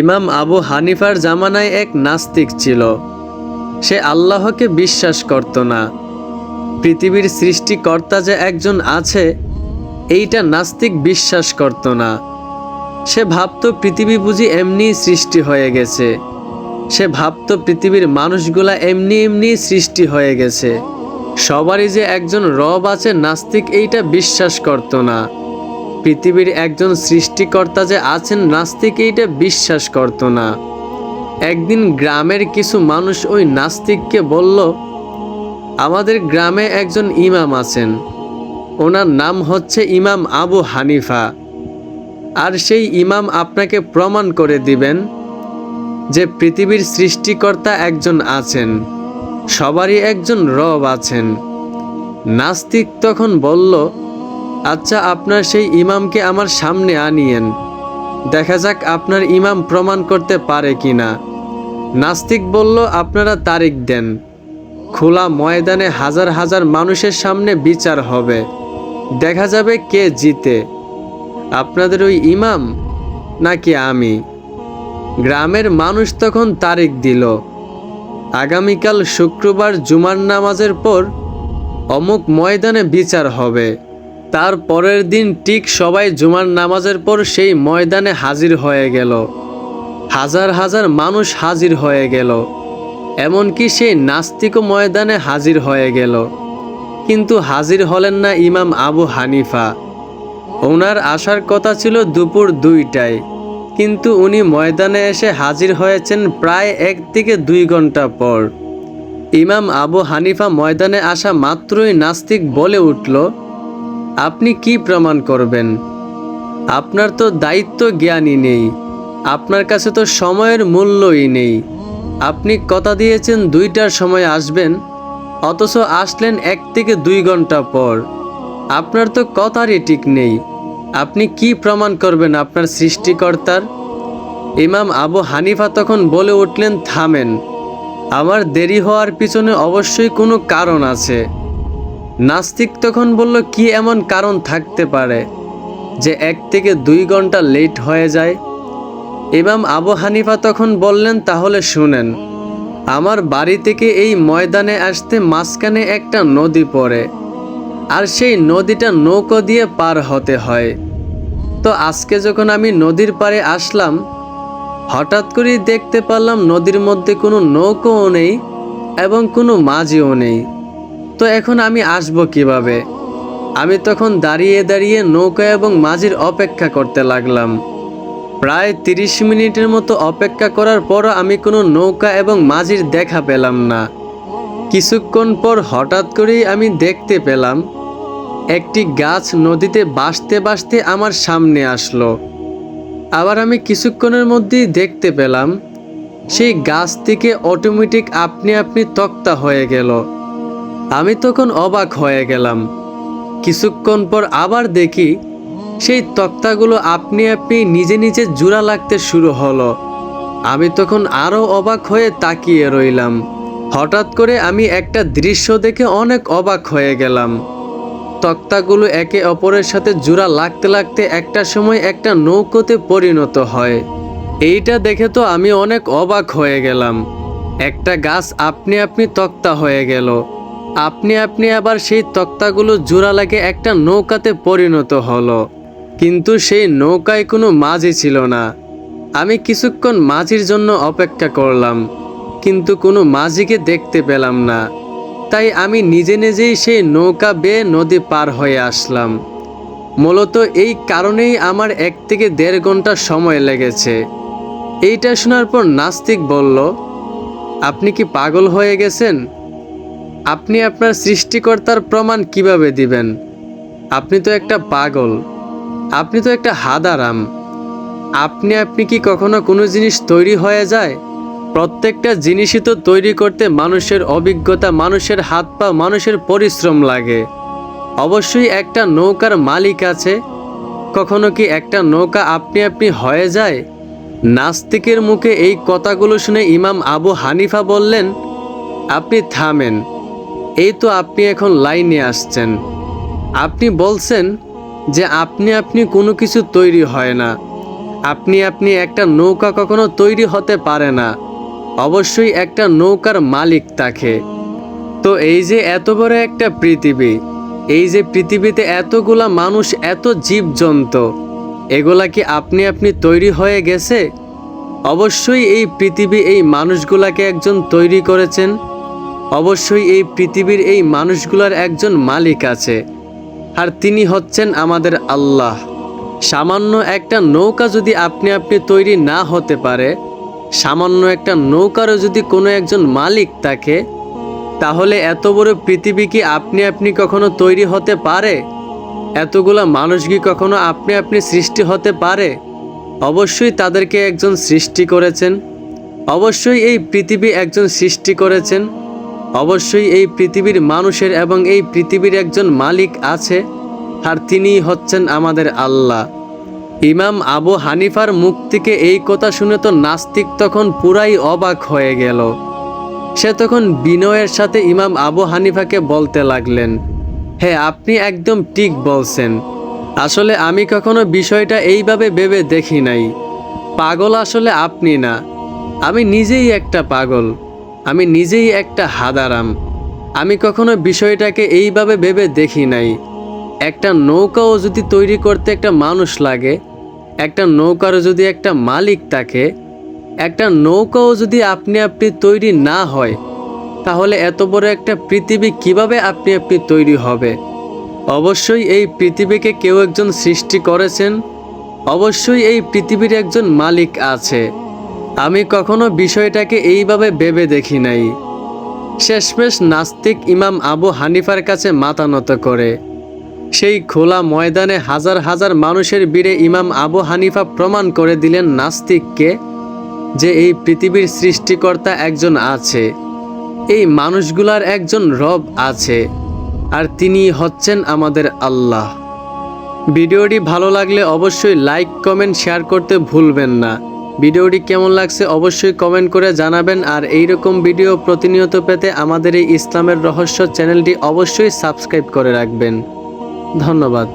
ইমাম আবু হানিফার জামানায় এক নাস্তিক ছিল। সে আল্লাহকে বিশ্বাস করত না। পৃথিবীর সৃষ্টিকর্তা যে একজন আছে, এইটা নাস্তিক বিশ্বাস করত না। সে ভাবত পৃথিবী বুঝি এমনি সৃষ্টি হয়ে গেছে। সে ভাবত পৃথিবীর মানুষগুলা এমনি এমনি সৃষ্টি হয়ে গেছে। সবারই যে একজন রব আছে, নাস্তিক এইটা বিশ্বাস করত না। পৃথিবীর একজন সৃষ্টিকর্তা যে আছেন নাস্তিক, এইটা বিশ্বাস করত না। একদিন গ্রামের কিছু মানুষ ওই নাস্তিককে বলল, আমাদের গ্রামে একজন ইমাম আছেন। ওনার নাম হচ্ছে ইমাম আবু হানিফা। আর সেই ইমাম আপনাকে প্রমাণ করে দিবেন যে পৃথিবীর সৃষ্টিকর্তা একজন আছেন। সবারই একজন রব আছেন। নাস্তিক তখন বলল আচ্ছা আপনার সেই ইমামকে আমার সামনে আনিয়েন। দেখা যাক আপনার ইমাম প্রমাণ করতে পারে কি না নাস্তিক বলল, আপনারা তারিখ দেন। খোলা ময়দানে হাজার হাজার মানুষের সামনে বিচার হবে। দেখা যাবে কে জিতে। আপনাদের ওই ইমাম নাকি আমি? গ্রামের মানুষ তখন তারিখ দিল। আগামীকাল শুক্রবার জুমার নামাজের পর অমুক ময়দানে বিচার হবে। তার পরের দিন ঠিক সবাই জুমার নামাজের পর সেই ময়দানে হাজির হয়ে গেল। হাজার হাজার মানুষ হাজির হয়ে গেল। এমনকি সেই নাস্তিকও ময়দানে হাজির হয়ে গেল। কিন্তু হাজির হলেন না ইমাম আবু হানিফা। ওনার আসার কথা ছিল দুপুর দুইটায়। কিন্তু উনি ময়দানে এসে হাজির হয়েছেন প্রায় এক থেকে দুই ঘণ্টা পর। ইমাম আবু হানিফা ময়দানে আসা মাত্রই নাস্তিক বলে উঠল আপনি কি প্রমাণ করবেন? আপনার তো দায়িত্ব জ্ঞানই নেই। আপনার কাছে তো সময়ের মূল্যই নেই। আপনি কথা দিয়েছেন দুইটার সময় আসবেন, অথচ আসলেন এক থেকে দুই ঘণ্টা পর। আপনার তো কথারই ঠিক নেই। আপনি কি প্রমাণ করবেন আপনার সৃষ্টিকর্তার? ইমাম আবু হানিফা তখন বলে উঠলেন, থামেন। আমার দেরি হওয়ার পিছনে অবশ্যই কোনো কারণ আছে। নাস্তিক তখন বলল, কি এমন কারণ থাকতে পারে যে এক থেকে দুই ঘণ্টা লেট হয়ে যায়? ইমাম আবু হানিফা তখন বললেন, তাহলে শুনেন, আমার বাড়ি থেকে এই ময়দানে আসতে মাঝখানে একটা নদী পড়ে, আর সেই নদীটা নৌকো দিয়ে পার হতে হয়। তো আজকে যখন আমি নদীর পাড়ে আসলাম, হঠাৎ করেই দেখতে পারলাম নদীর মধ্যে কোনো নৌকোও নেই এবং কোনো মাঝিও নেই। তো এখন আমি আসব কীভাবে? আমি তখন দাঁড়িয়ে দাঁড়িয়ে নৌকা এবং মাঝির অপেক্ষা করতে লাগলাম। প্রায় তিরিশ মিনিটের মতো অপেক্ষা করার পরও আমি কোনো নৌকা এবং মাঝির দেখা পেলাম না। কিছুক্ষণ পর হঠাৎ করেই আমি দেখতে পেলাম, একটি গাছ নদীতে বাসতে বাসতে আমার সামনে আসলো। আবার আমি কিছুক্ষণের মধ্যেই দেখতে পেলাম, সেই গাছ থেকে অটোমেটিক আপনি আপনি তক্তা হয়ে গেল। আমি তখন অবাক হয়ে গেলাম। কিছুক্ষণ পর আবার দেখি সেই তক্তাগুলো আপনি আপনি নিজে নিজে জোড়া লাগতে শুরু হলো। আমি তখন আরও অবাক হয়ে তাকিয়ে রইলাম। হঠাৎ করে আমি একটা দৃশ্য দেখে অনেক অবাক হয়ে গেলাম। তক্তাগুলো একে অপরের সাথে জোড়া লাগতে লাগতে একটা সময় একটা নৌকোতে পরিণত হয়। এইটা দেখে তো আমি অনেক অবাক হয়ে গেলাম। একটা গাছ আপনি আপনি তক্তা হয়ে গেল। আপনি আপনি আবার সেই তক্তাগুলো জোড়া লাগে একটা নৌকাতে পরিণত হলো। কিন্তু সেই নৌকায় কোনো মাঝি ছিল না। আমি কিছুক্ষণ মাঝির জন্য অপেক্ষা করলাম, কিন্তু কোনো মাঝিকে দেখতে পেলাম না। তাই আমি নিজে নিজেই সেই নৌকা বেয়ে নদী পার হয়ে আসলাম। মূলত এই কারণেই আমার এক থেকে দেড় ঘণ্টা সময় লেগেছে। এইটা শোনার পর নাস্তিক বলল, আপনি কি পাগল হয়ে গেছেন? আপনি আপনার সৃষ্টিকর্তার প্রমাণ কীভাবে দিবেন? আপনি তো একটা পাগল। আপনি তো একটা হাদারাম। আপনি আপনি কি কখনো কোনো জিনিস তৈরি হয়ে যায়? প্রত্যেকটা জিনিসই তো তৈরি করতে মানুষের অভিজ্ঞতা, মানুষের হাত পা, মানুষের পরিশ্রম লাগে। অবশ্যই একটা নৌকার মালিক আছে। কখনো কি একটা নৌকা আপনি আপনি হয়ে যায়? নাস্তিকের মুখে এই কথাগুলো শুনে ইমাম আবু হানিফা বললেন, আপনি থামেন। এই তো আপনি এখন লাইনে আসছেন। আপনি বলছেন যে আপনি আপনি কোনো কিছু তৈরি হয় না। আপনি আপনি একটা নৌকা কখনো তৈরি হতে পারে না। অবশ্যই একটা নৌকার মালিক থাকে। তো এই যে এত বড় একটা পৃথিবী, এই যে পৃথিবীতে এতগুলা মানুষ, এত জীবজন্তু, এগুলা কি আপনি আপনি তৈরি হয়ে গেছে? অবশ্যই এই পৃথিবী এই মানুষগুলাকে একজন তৈরি করেছেন। অবশ্যই এই পৃথিবীর এই মানুষগুলোর একজন মালিক আছে। আর তিনি হচ্ছেন আমাদের আল্লাহ। সামান্য একটা নৌকা যদি আপনি আপনি তৈরি না হতে পারে, সামান্য একটা নৌকারও যদি কোনো একজন মালিক থাকে, তাহলে এত বড় পৃথিবী কি আপনি আপনি কখনো তৈরি হতে পারে? এতগুলা মানুষ কি কখনো আপনি আপনি সৃষ্টি হতে পারে? অবশ্যই তাদেরকে একজন সৃষ্টি করেছেন। অবশ্যই এই পৃথিবী একজন সৃষ্টি করেছেন। অবশ্যই এই পৃথিবীর মানুষের এবং এই পৃথিবীর একজন মালিক আছে, আর তিনিই হচ্ছেন আমাদের আল্লাহ। ইমাম আবু হানিফার মুখ থেকে এই কথা শুনে তো নাস্তিক তখন পুরাই অবাক হয়ে গেল। সে তখন বিনয়ের সাথে ইমাম আবু হানিফাকে বলতে লাগলেন হ্যাঁ আপনি একদম ঠিক বলছেন। আসলে আমি কখনো বিষয়টা এইভাবে ভেবে দেখি নাই। পাগল আসলে আপনি না। আমি নিজেই একটা পাগল। আমি নিজেই একটা হাদারাম। আমি কখনো বিষয়টাকে এইভাবে ভেবে দেখি নাই। একটা নৌকাও যদি তৈরি করতে একটা মানুষ লাগে, একটা নৌকারও যদি একটা মালিক থাকে, একটা নৌকাও যদি আপনি আপনি তৈরি না হয়, তাহলে এত বড় একটা পৃথিবী কীভাবে আপনি আপনি তৈরি হবে? অবশ্যই এই পৃথিবীকে কেউ একজন সৃষ্টি করেছেন, অবশ্যই এই পৃথিবীর একজন মালিক আছে। আমি কখনো বিষয়টাকে এইভাবে ভেবে দেখি নাই। শেষমেশ নাস্তিক ইমাম আবু হানিফার কাছে মাথা নত করে। সেই খোলা ময়দানে হাজার হাজার মানুষের বীরে ইমাম আবু হানিফা প্রমাণ করে দিলেন নাস্তিককে যে এই পৃথিবীর সৃষ্টিকর্তা একজন আছে। এই মানুষগুলার একজন রব আছে আর তিনি হচ্ছেন আমাদের আল্লাহ। ভিডিওটি ভালো লাগলে অবশ্যই লাইক, কমেন্ট, শেয়ার করতে ভুলবেন না। ভিডিওটি কেমন লাগছে অবশ্যই কমেন্ট করে জানাবেন আর এই রকম ভিডিও প্রতিনিয়ত পেতে আমাদের এই ইসলামের রহস্য চ্যানেলটি অবশ্যই সাবস্ক্রাইব করে রাখবেন। ধন্যবাদ।